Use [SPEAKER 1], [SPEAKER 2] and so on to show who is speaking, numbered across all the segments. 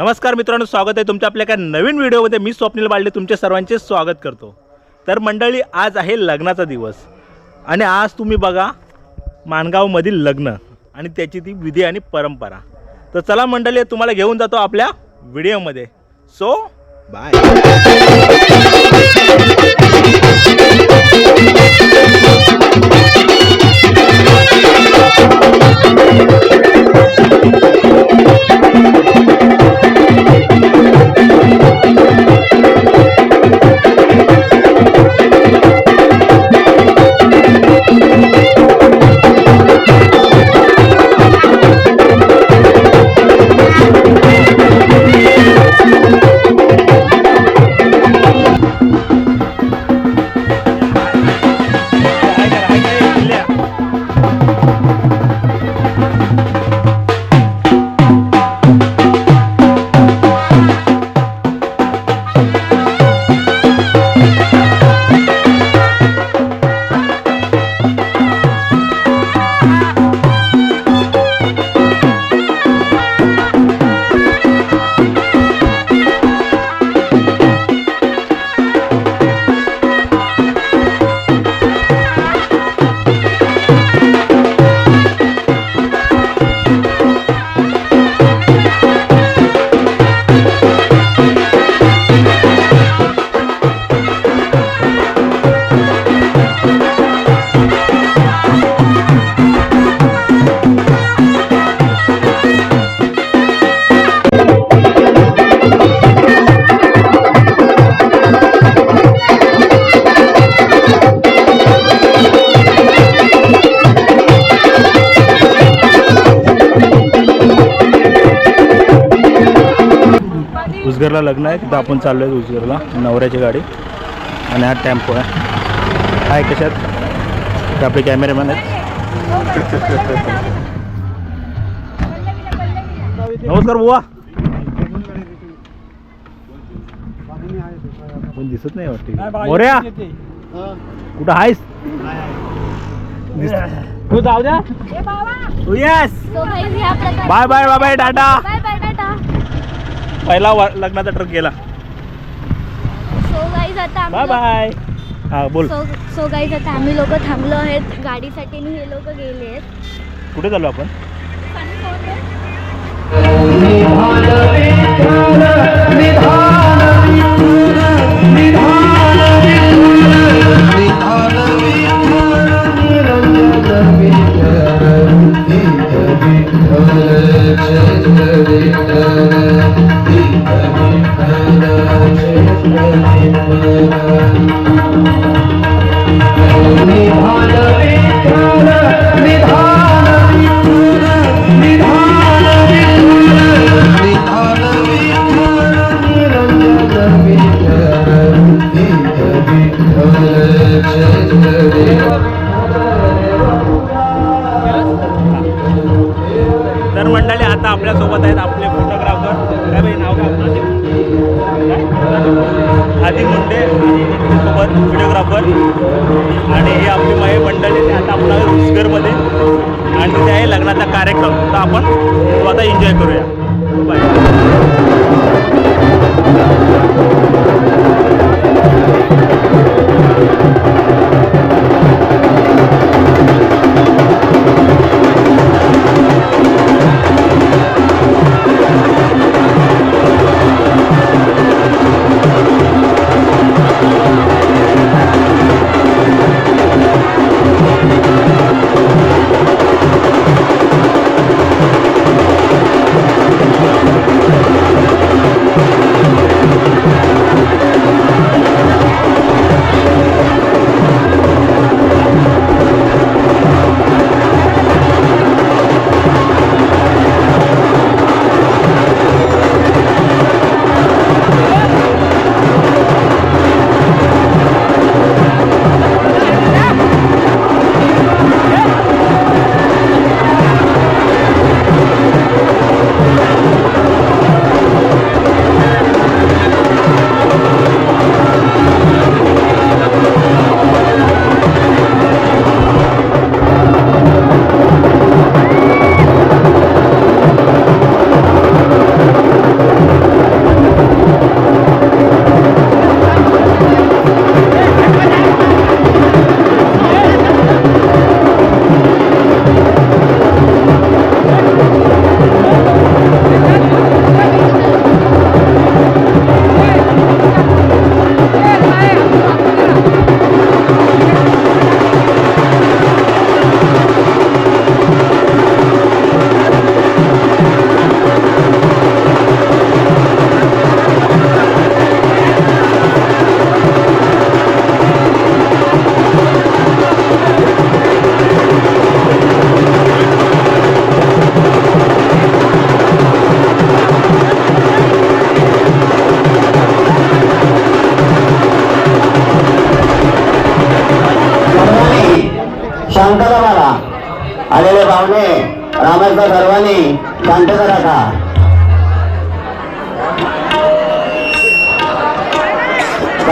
[SPEAKER 1] नमस्कार मित्रांनो स्वागत आहे तुमच्या आपल्या एका नवीन व्हिडिओमध्ये. मी स्वप्नील बालडे तुमच्या सर्वांचे स्वागत करतो. तर मंडळी आज आहे लग्नाचा दिवस. आणि आज तुम्ही बघा माणगावमधील लग्न आणि त्याची ती विधी आणि परंपरा. तर चला मंडळी तुम्हाला घेऊन जातो आपल्या व्हिडिओमध्ये. सो बाय उजगरला लग्न आहे. तिथं आपण चाललो आहे उजगरला नवऱ्याची गाडी. आणि हा टेम्पो आहे. हाय कशात ते आपले कॅमेरामॅन आहेत. नमस्कार बुवा. कोण दिसत नाही वाटते. मोऱ्या कुठं आहेस? तू जाऊ द्या.
[SPEAKER 2] बाबा.
[SPEAKER 1] Bye bye bye bye tata.
[SPEAKER 2] Bye bye tata.
[SPEAKER 1] पहिला वा- लग्नाचा ट्रक गेला
[SPEAKER 2] सो गाईज आता
[SPEAKER 1] बाय
[SPEAKER 2] आम्ही
[SPEAKER 1] बाय हा बोल
[SPEAKER 2] सो सो गाईज आता आम्ही लोक थांबलो आहेत गाडीसाठी आणि हे लोक गेले आहेत
[SPEAKER 1] कुठे चाललो आपण तर मंडळी आता आपल्यासोबत आहेत आपले फोटोग्राफर काय बाई नाव काय? मुंडे सोबत व्हिडिओग्राफर आणि हे आपली माये मंडळी ते आता आपला रुसगरमध्ये आणि तिथे आहे लग्नाचा कार्यक्रम. तर आपण तो आता एन्जॉय करूया. बाय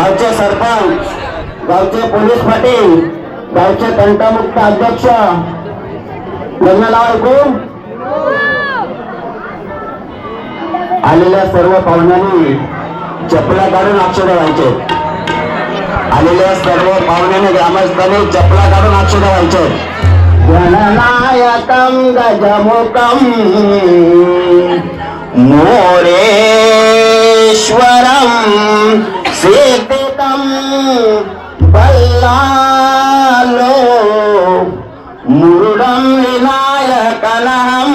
[SPEAKER 3] गावचे सरपंच गावचे पोलीस पाटील गावचे तंटामुक्त अध्यक्ष. लग्न नाव ऐकू आलेल्या सर्व पाहुण्यांनी चपला काढून अक्षर व्हायचे आलेल्या सर्व पाहुण्याने ग्रामस्थांनी चपला काढून अक्षर व्हायचे गणनायकम गजमुखम मोरेश्वरम सीते బల్లాలో మురుడం వినాయకలహం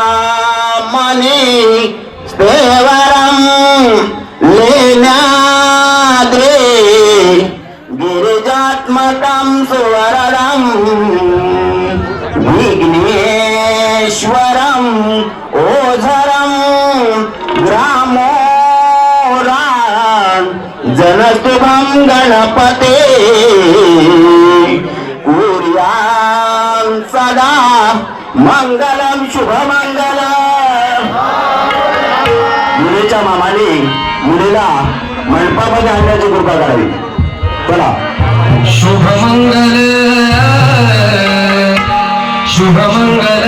[SPEAKER 3] చింతామణి స్థేవరం లీనాద్రి గిరిజాత్మకం సువరడం जनस्तुभं गणपते कुर्यां सदा मंगलम शुभमङ्गलम् मुलीच्या मामाने मुलीला मंडपामध्ये आणण्याची कृपा करावी. चला
[SPEAKER 4] शुभमंगल शुभमंगल.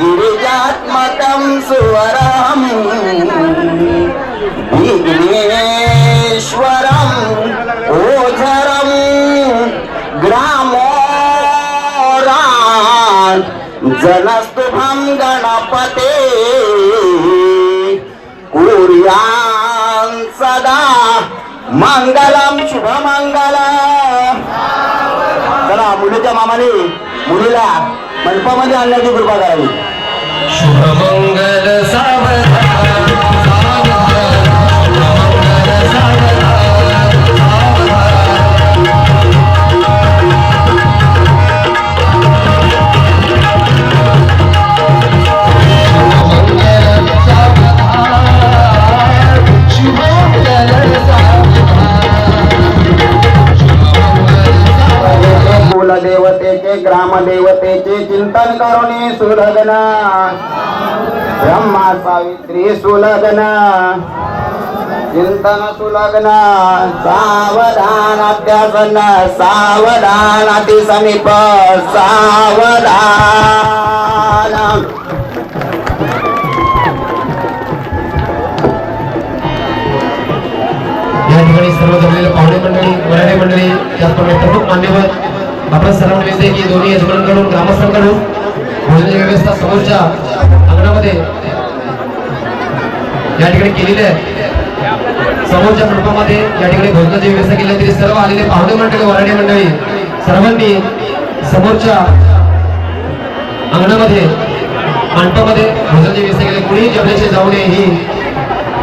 [SPEAKER 3] गिरिजात्मकं सुवरम् विघ्नेश्वरम् ओझरं ग्रामोरान् जनस्तुभं गणपते कुर्यां सदा। मङ्गलं शुभमङ्गलम्। रूपामध्ये आणण्याची कृपा करावी
[SPEAKER 4] शुभमंगल सावधान.
[SPEAKER 3] कुलदेवतेचे ग्रामदेवतेचे चिंतन करुणे सुलग्न. ब्रह्मा सावित्री सुलग्न. चिंतन सुलग्न. सावधान अध्यासन सावधान अति समीप सावधान.
[SPEAKER 4] या ठिकाणी सर्व झालेले पाहुणे मंडळी वराडे मंडळी त्याचप्रमाणे प्रमुख मान्यवर आपण सर्वांना विनंती की दोन्ही यजमानांकडून ग्रामस्थांकडून भोजनाची व्यवस्था समोरच्या अंगणामध्ये या ठिकाणी केलेली आहे. समोरच्या मंडपामध्ये या ठिकाणी भोजनाची व्यवस्था केली तरी सर्व आलेले पाहुणे मंडळी वराडी मंडळी सर्वांनी समोरच्या अंगणामध्ये मंडपामध्ये भोजनाची व्यवस्था केली कुणी कुणीही जाऊ नये ही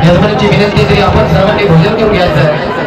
[SPEAKER 4] यजमानाची विनंती तरी आपण सर्वांनी भोजन करून घ्यायचं आहे.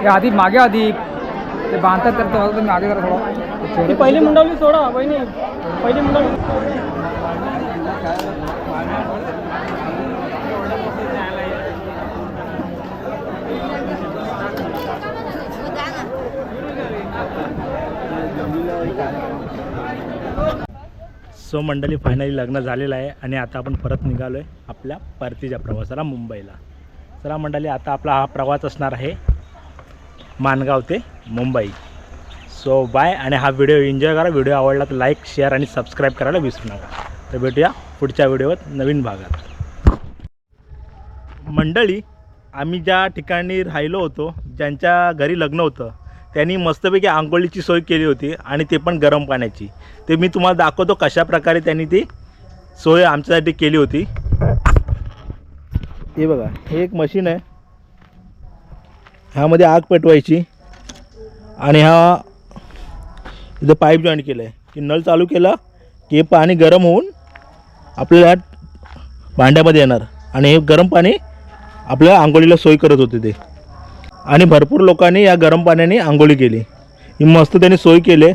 [SPEAKER 5] हे आधी मागे आधी ते बांधतात तर तेव्हा तुम्ही मागे जरा थोडा पहिली मुंडावली सोडा बहिणी पहिली मुंडावली.
[SPEAKER 1] सो मंडळी फायनली लग्न झालेलं आहे आणि आता आपण परत निघालो आहे आपल्या परतीच्या प्रवासाला मुंबईला. चला मंडळी आता आपला हा प्रवास असणार आहे मानगाव ते मुंबई. सो बाय आणि हा व्हिडिओ एन्जॉय करा. व्हिडिओ आवडला तर लाईक शेअर आणि सबस्क्राईब करायला विसरू नका. तर भेटूया पुढच्या व्हिडिओत नवीन भागात. मंडळी आम्ही ज्या ठिकाणी राहिलो होतो ज्यांच्या घरी लग्न होतं त्यांनी मस्तपैकी आंघोळीची सोय केली होती आणि ते पण गरम पाण्याची. ते मी तुम्हाला दाखवतो कशा प्रकारे त्यांनी ती सोय आमच्यासाठी केली होती. हे बघा हे एक मशीन आहे. ह्यामध्ये आग पेटवायची आणि हा इथं पाईप जॉईंट केलं आहे की नळ चालू केला की पाणी गरम होऊन आपल्याला भांड्यामध्ये येणार आणि हे गरम पाणी आपल्या आंघोळीला सोय करत होते ते. आणि भरपूर लोकांनी या गरम पाण्याने आंघोळी केली. ही मस्त त्यांनी सोय केली.